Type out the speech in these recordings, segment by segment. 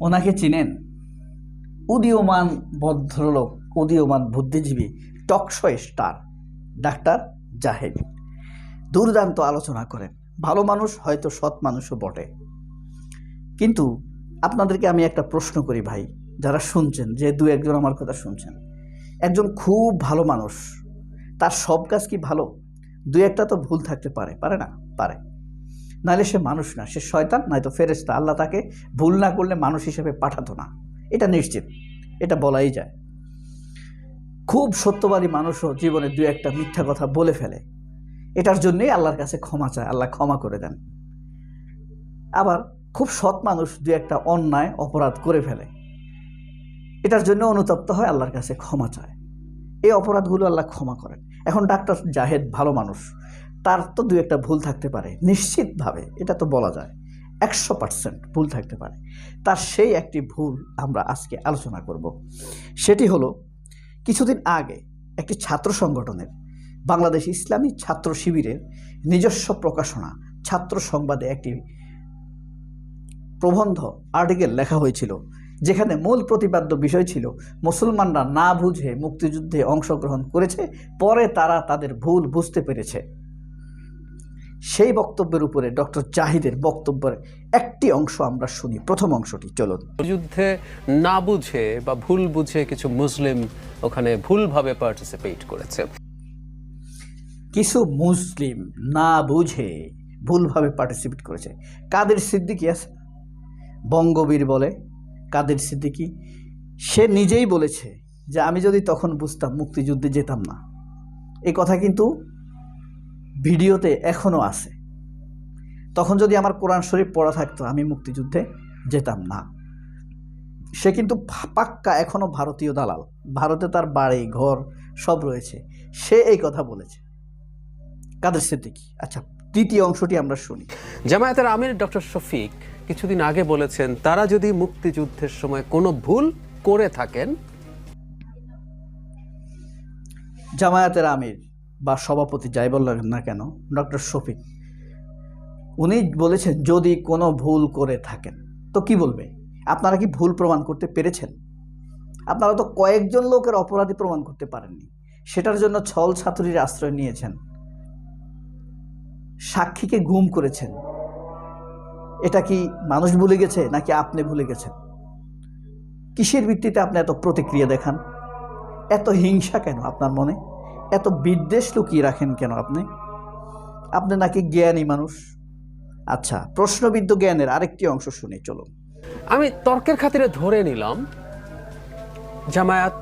ওনাকে চিনেন? উদীয়মান ভদ্রলোক, উদীয়মান বুদ্ধিজীবী টকশো স্টার, ডাক্তার জাহেদ। দুর্দান্ত আলোচনা করেন। ভালো মানুষ হয়তো সৎ মানুষও বটে। কিন্তু আপনাদেরকে আমি একটা প্রশ্ন করি ভাই, যারা শুনছেন, যে দু একজন আমার কথা শুনছেন। একজন খুব ভালো মানুষ, তার সব কাজ কি ভালো? দু একটা তো ভুল থাকতে পারে পারে না? পারে। নাহলে সে মানুষ না, সে শয়তান, নয়তো ফেরেস্তা আল্লাহ তাকে ভুল না করলে মানুষ হিসেবে পাঠাতো না। এটা নিশ্চিত, এটা বলাই যায়। খুব সত্যবাদী মানুষও জীবনে দু একটা মিথ্যা কথা বলে ফেলে। এটার জন্যই আল্লাহর কাছে ক্ষমা চায়, আল্লাহ ক্ষমা করে দেন। আবার খুব সৎ মানুষ দু একটা অন্যায়, অপরাধ করে ফেলে। এটার জন্য অনুতপ্ত হয়, আল্লাহর কাছে ক্ষমা চায়। এই অপরাধগুলো আল্লাহ ক্ষমা করেন। এখন ডাক্তার জাহেদ ভালো মানুষ। তার তো দু একটা ভুল থাকতে পারে। নিশ্চিতভাবে এটা তো বলা যায়। একশো পার্সেন্ট ভুল থাকতে পারে। তার সেই একটি ভুল আমরা আজকে আলোচনা করব। সেটি হলো, কিছুদিন আগে একটি ছাত্র সংগঠনের, বাংলাদেশ ইসলামী ছাত্র শিবিরের নিজস্ব প্রকাশনা, ছাত্র সংবাদে একটি প্রবন্ধ আর্টিকেল লেখা হয়েছিল, যেখানে মূল প্রতিপাদ্য বিষয় ছিল, মুসলমানরা না বুঝে মুক্তিযুদ্ধে অংশগ্রহণ করেছে, পরে তারা তাদের ভুল বুঝতে পেরেছে। সেই বক্তব্যের উপরে ডক্টর জাহিদের বক্তব্যের একটি অংশ আমরা শুনি। প্রথম অংশটি চলুন। যুদ্ধে না বুঝে বা ভুল বুঝে কিছু মুসলিম ওখানে ভুলভাবে পার্টিসিপেট করেছে। কিছু মুসলিম না বুঝে ভুলভাবে পার্টিসিপেট করেছে। কাদের সিদ্দিকি আছে? বঙ্গবীর বলে। কাদের সিদ্দিকি? সে নিজেই বলেছে যে আমি যদি তখন বুঝতাম মুক্তিযুদ্ধে যেতাম না। এই কথা কিন্তু ভিডিওতে এখনও আছে। তখন যদি আমার কোরআন শরীফ পড়া থাকতো আমি মুক্তিযুদ্ধে যেতাম না। সে কিন্তু পাক্কা এখনও ভারতীয় দালাল। ভারতে তার বাড়ি ঘর সব রয়েছে। সে এই কথা বলেছে। কাদের সিদ্দিকি আচ্ছা তৃতীয় অংশটি আমরা শুনি। জামায়াতের আমির ডক্টর শফিক কিছুদিন আগে বলেছেন তারা যদি মুক্তিযুদ্ধের সময় কোনো ভুল করে থাকেন জামায়াতের আমির বা সভাপতি যাই বললেন না কেন, ডক্টর শফিক, উনি বলেছেন যদি কোনো ভুল করে থাকেন, তো কি বলবে? আপনারা কি ভুল প্রমাণ করতে পেরেছেন? আপনারা তো কয়েকজন লোকের অপরাধী প্রমাণ করতে পারেননি। সেটার জন্য ছল ছাত্রীর আশ্রয় নিয়েছেন। সাক্ষীকে গুম করেছেন। এটা কি মানুষ ভুলে গেছে নাকি আপনি ভুলে গেছেন? কিসের ভিত্তিতে আপনি এত প্রতিক্রিয়া দেখান? এত হিংসা কেন আপনার মনে? এত বিদ্বেষ লুকিয়ে রাখেন কেন আপনি? আপনি নাকি জ্ঞানী মানুষ। আচ্ছা প্রশ্নবিদ্ধ জ্ঞানের আরেকটি অংশ শুনি চলুন। আমি তর্কের খাতিরে ধরে নিলাম জামায়াত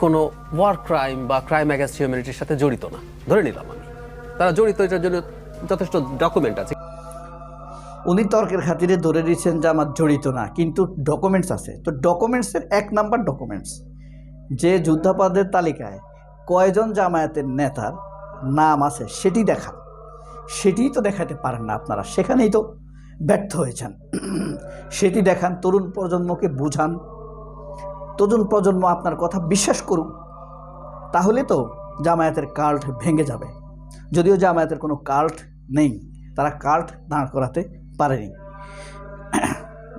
কোনো ওয়ার ক্রাইম বা ক্রাইম অ্যাগেন্স্ট হিউম্যানিটির সাথে জড়িত না। ধরে নিলাম আমি। তারা জড়িত এটার জন্য যথেষ্ট ডকুমেন্ট আছে। উনি তর্কের খাতিরে ধরে দিয়েছেন যে আমার জড়িত না কিন্তু ডকুমেন্টস আছে। তো ডকুমেন্টসের এক নাম্বার ডকুমেন্টস যে যুদ্ধাপরাধের তালিকায় কয়জন জামায়াতের নেতার নাম আছে সেটি দেখান। সেটিই তো দেখাতে পারেন না আপনারা। সেখানেই তো ব্যর্থ হয়েছেন। সেটি দেখান, তরুণ প্রজন্মকে বুঝান। তরুণ প্রজন্ম আপনার কথা বিশ্বাস করুক। তাহলে তো জামায়াতের কাল্ট ভেঙে যাবে। যদিও জামায়াতের কোনো কাল্ট নেই, তারা কাল্ট দাঁড় করাতে পারেনি।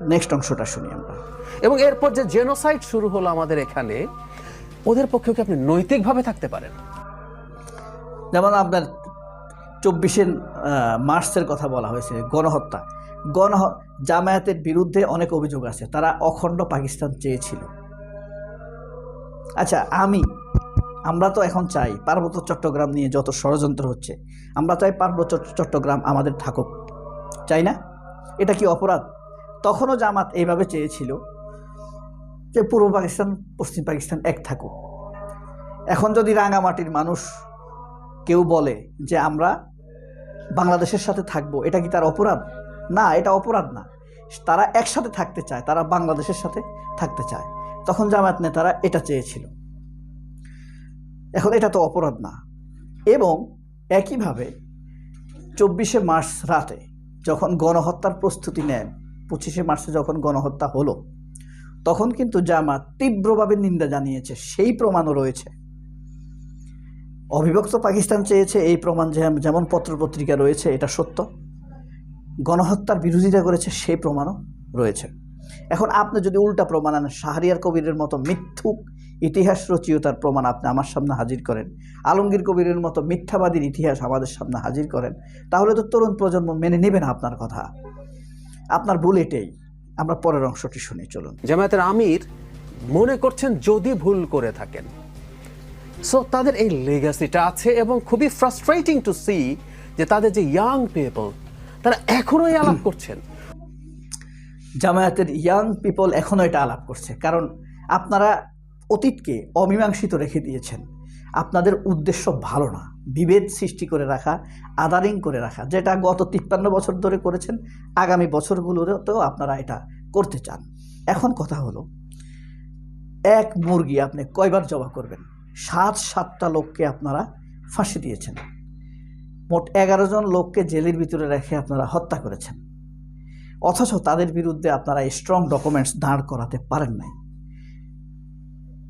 নেক্সট অংশটা শুনি আমরা। এবং এরপর যে জেনোসাইড শুরু হলো আমাদের এখানে ওদের পক্ষেও কি আপনি নৈতিকভাবে থাকতে পারেন? যেমন আপনার চব্বিশে মার্চের কথা বলা হয়েছে, গণহত্যা। গণহ, জামায়াতের বিরুদ্ধে অনেক অভিযোগ আছে, তারা অখণ্ড পাকিস্তান চেয়েছিল। আচ্ছা আমি, আমরা তো এখন চাই পার্বত্য চট্টগ্রাম নিয়ে যত ষড়যন্ত্র হচ্ছে, আমরা চাই পার্বত্য চট্টগ্রাম আমাদের থাকুক। চাই না? এটা কি অপরাধ? তখনও জামাত এইভাবে চেয়েছিল। যে পূর্ব পাকিস্তান, পশ্চিম পাকিস্তান এক থাকুক। এখন যদি রাঙামাটির মানুষ কেউ বলে যে আমরা বাংলাদেশের সাথে থাকব, এটা কি তার অপরাধ? না, এটা অপরাধ না। তারা একসাথে থাকতে চায়, তারা বাংলাদেশের সাথে থাকতে চায়। তখন জামায়াত নেতারা এটা চেয়েছিল। এখন এটা তো অপরাধ না। এবং একইভাবে চব্বিশে মার্চ রাতে যখন গণহত্যার প্রস্তুতি নেন, পঁচিশে মার্চে যখন গণহত্যা হলো তখন কিন্তু জামাত তীব্রভাবে নিন্দা জানিয়েছে, সেই প্রমাণও রয়েছে। অবিভক্ত পাকিস্তান চেয়েছে এই প্রমাণ যে- যেমন পত্রপত্রিকা রয়েছে, এটা সত্য। গণহত্যার বিরোধিতা করেছে, সেই প্রমাণও রয়েছে। এখন আপনি যদি উল্টা প্রমাণ আনেন, শাহরিয়ার কবিরের মতো মিথ্যুক, ইতিহাস রচিয়তার প্রমাণ আপনি আমার সামনে হাজির করেন। আলমগীর কবিরের মতো মিথ্যাবাদীর ইতিহাস আমাদের সামনে হাজির করেন। তাহলে তো তরুণ প্রজন্ম মেনে নেবে না আপনার কথা। আপনার ভুল এটাই। আমরা পরের অংশটি শুনি চলুন। জামায়াতের আমির মনে করছেন যদি ভুল করে থাকেন। সো তাদের এই লেগাসিটা আছে এবং খুবই ফ্রাস্ট্রেটিং টু সি যে তাদের যে ইয়াং পিপল তারা এখনও এই আলাপ করছেন। জামায়াতের ইয়াং পিপল এখনও এটা আলাপ করছে। কারণ আপনারা অতীতকে অমীমাংসিত রেখে দিয়েছেন। আপনাদের উদ্দেশ্য ভালো না। বিভেদ সৃষ্টি করে রাখা, আদারিং করে রাখা, যেটা গত তিপ্পান্ন বছর ধরে করেছেন, আগামী বছরগুলোতেও আপনারা এটা করতে চান। এখন কথা হলো, এক মুরগি আপনি কয়বার জবা করবেন? সাত সাতটা লোককে আপনারা ফাঁসি দিয়েছেন। মোট এগারো জন লোককে জেলের ভিতরে রেখে আপনারা হত্যা করেছেন। অথচ তাদের বিরুদ্ধে আপনারা স্ট্রং ডকুমেন্টস দাঁড় করাতে পারেন নাই।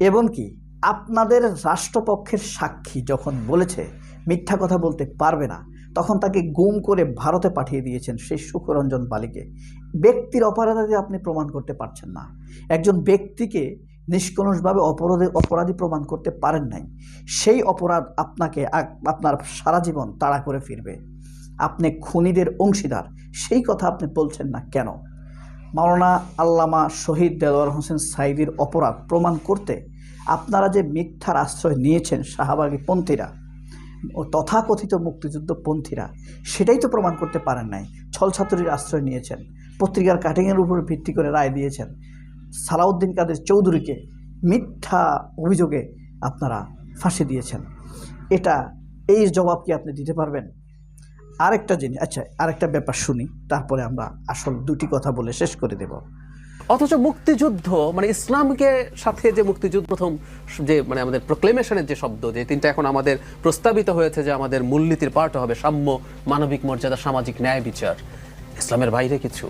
এমনকি আপনাদের রাষ্ট্রপক্ষের সাক্ষী যখন বলেছে মিথ্যা কথা বলতে পারবে না, তখন তাকে গুম করে ভারতে পাঠিয়ে দিয়েছেন সেই সুখরঞ্জন বালিকে ব্যক্তির অপরাধী আপনি প্রমাণ করতে পারছেন না। একজন ব্যক্তিকে নিষ্কলুষভাবে অপরাধে, অপরাধী প্রমাণ করতে পারেন নাই। সেই অপরাধ আপনাকে আপনার সারা জীবন তাড়া করে ফিরবে। আপনি খুনিদের অংশীদার, সেই কথা আপনি বলছেন না কেন? মাওলানা আল্লামা শহীদ দেলোয়ার হোসেন সাইদির অপরাধ প্রমাণ করতে আপনারা যে মিথ্যার আশ্রয় নিয়েছেন শাহবাগী পন্থীরা ও তথাকথিত মুক্তিযুদ্ধ পন্থীরা, সেটাই তো প্রমাণ করতে পারেন নাই। ছলছাতুরির আশ্রয় নিয়েছেন, পত্রিকার কাটিংয়ের উপর ভিত্তি করে রায় দিয়েছেন। সালাউদ্দিন কাদের চৌধুরীকে মিথ্যা অভিযোগে আপনারা ফাঁসি দিয়েছেন। এটা, এই জবাব কি আপনি দিতে পারবেন? আরেকটা জিনিস আচ্ছা আরেকটা ব্যাপার শুনি, তারপরে আমরা আসল দুটি কথা বলে শেষ করে দেব। অথচ মুক্তিযুদ্ধ মানে ইসলামকে সাথে যে মুক্তিযুদ্ধ, প্রথম যে মানে আমাদের প্রোক্লেমেশনের যে শব্দ, যে তিনটা এখন আমাদের প্রস্তাবিত হয়েছে যে আমাদের মূলনীতির পার্ট হবে সাম্য, মানবিক মর্যাদা, সামাজিক ন্যায় বিচার। ইসলামের বাইরে কিছু।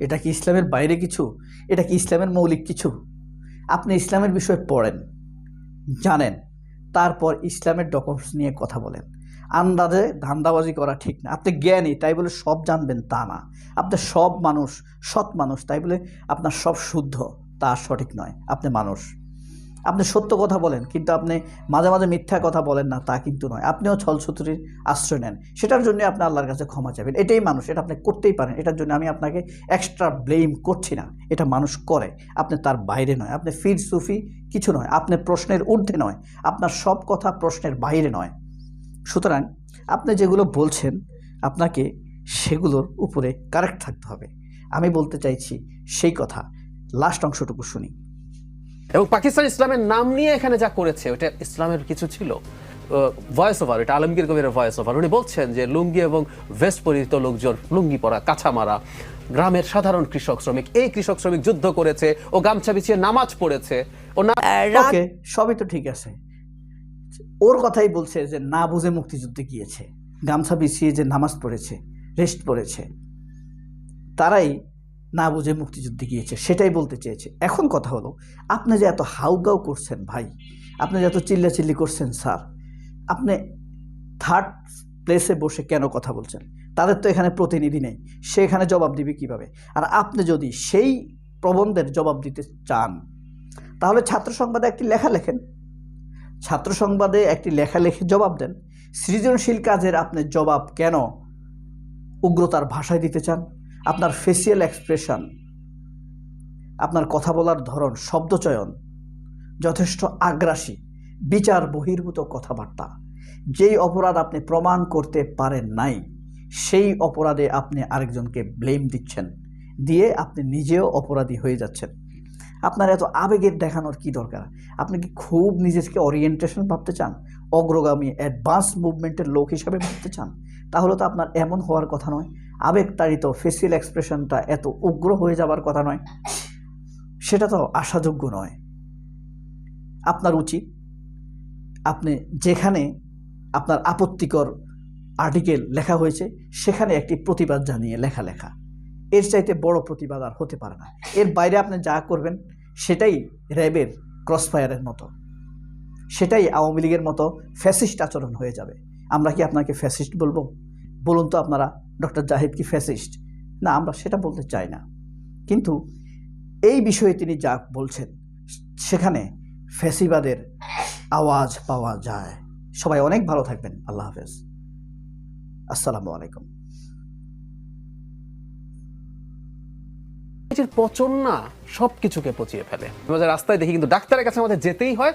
এটা কি ইসলামের বাইরে কিছু? এটা কি ইসলামের মৌলিক কিছু? আপনি ইসলামের বিষয়ে পড়েন, জানেন, তারপর ইসলামের ডকুমেন্টস নিয়ে কথা বলেন। আন্দাজে ধান্দাবাজি করা ঠিক না। আপনি জ্ঞানী, তাই বলে সব জানবেন তা না। আপনি সব মানুষ, সৎ মানুষ, তাই বলে আপনার সব শুদ্ধ, তা সঠিক নয়। আপনি মানুষ। আপনি সত্য কথা বলেন, কিন্তু আপনি মাঝে মাঝে মিথ্যা কথা বলেন না, তা কিন্তু নয়। আপনিও ছলছুতুরির আশ্রয় নেন। সেটার জন্য আপনি আল্লাহর কাছে ক্ষমা চাইবেন। এটাই মানুষ, এটা আপনি করতেই পারেন। এটার জন্য আমি আপনাকে এক্সট্রা ব্লেম করছি না। এটা মানুষ করে। আপনি তার বাইরে নয়। আপনি ফির সুফি কিছু নয়। আপনি প্রশ্নের ঊর্ধ্বে নয়। আপনার সব কথা প্রশ্নের বাইরে নয়। সুতরাং আপনি যেগুলো বলছেন আপনাকে সেগুলোর উপরে কারেক্ট থাকতে হবে। আমি বলতে চাইছি সেই কথা। লাস্ট অংশটুকু শুনি। এবং পাকিস্তান ইসলামের নাম নিয়ে এখানে যা করেছে ওটা ইসলামের কিছু ছিল। ভয়েস ওভার এটা আলমগীর কবিরের ভয়েস ওভার উনি বলছেন যে লুঙ্গি এবং ভেস্ট পরিহিত লোকজন লুঙ্গি পরা কাছা মারা গ্রামের সাধারণ কৃষক শ্রমিক এই কৃষক শ্রমিক যুদ্ধ করেছে ও গামছা বিছিয়ে নামাজ পড়েছে ও না সবই তো ঠিক আছে। ওর কথাই বলছে যে না বুঝে মুক্তিযুদ্ধে গিয়েছে। গামছা বিছিয়ে যে নামাজ পড়েছে রেস্ট পড়েছে, তারাই না বুঝে মুক্তিযুদ্ধে গিয়েছে, সেটাই বলতে চেয়েছে। এখন কথা হলো, আপনি যে এত হাউগাউ করছেন ভাই, আপনি যে এত চিল্লাচিল্লি করছেন স্যার, আপনি থার্ড প্লেসে বসে কেন কথা বলছেন? তাদের তো এখানে প্রতিনিধি নেই, সে এখানে জবাব দিবে কীভাবে? আর আপনি যদি সেই প্রবন্ধের জবাব দিতে চান, তাহলে ছাত্র সংবাদে একটি লেখা লেখেন। ছাত্র সংবাদে একটি লেখা লিখে জবাব দেন, সৃজনশীল কাজের আপনি জবাব কেন উগ্রতার ভাষায় দিতে চান? আপনার ফেসিয়াল এক্সপ্রেশন আপনার কথা বলার ধরন শব্দচয়ন যথেষ্ট আগ্রাসী, বিচার বহির্ভূত কথাবার্তা। যেই অপরাধ আপনি প্রমাণ করতে পারেন নাই, সেই অপরাধে আপনি আরেকজনকে ব্লেম দিচ্ছেন। দিয়ে আপনি নিজেও অপরাধী হয়ে যাচ্ছেন। আপনার এত আবেগের দেখানোর কি দরকার? আপনি কি খুব নিজেকে ওরিয়েন্টেশন ভাবতে চান? অগ্রগামী অ্যাডভান্স মুভমেন্টের লোক হিসাবে ভাবতে চান? তাহলে তো আপনার এমন হওয়ার কথা নয়। আবেগতাড়িত ফেসিয়াল এক্সপ্রেশনটা এত উগ্র হয়ে যাবার কথা নয়। সেটা তো আশাযোগ্য নয়। আপনার উচিত আপনি যেখানে আপনার আপত্তিকর আর্টিকেল লেখা হয়েছে, সেখানে একটি প্রতিবাদ জানিয়ে লেখা লেখা। এর চাইতে বড় প্রতিবাদ আর হতে পারে না। এর বাইরে আপনি যা করবেন সেটাই র্যাবের ক্রসফায়ারের মতো। সেটাই আওয়ামী লীগের মতো ফ্যাসিস্ট আচরণ হয়ে যাবে। আমরা কি আপনাকে ফ্যাসিস্ট বলব? বলুন তো আপনারা, ডক্টর জাহিদ কি ফ্যাসিস্ট? না, আমরা সেটা বলতে চাই না। কিন্তু এই বিষয়ে তিনি যা বলছেন, সেখানে ফ্যাসিবাদের আওয়াজ পাওয়া যায়। সবাই অনেক ভালো থাকবেন। আল্লাহ হাফেজ। আসসালামু আলাইকুম। পচন না সব কিছুকে পচিয়ে ফেলে। রাস্তায় দেখি কিন্তু ডাক্তারের কাছে আমাদের যেতেই হয়।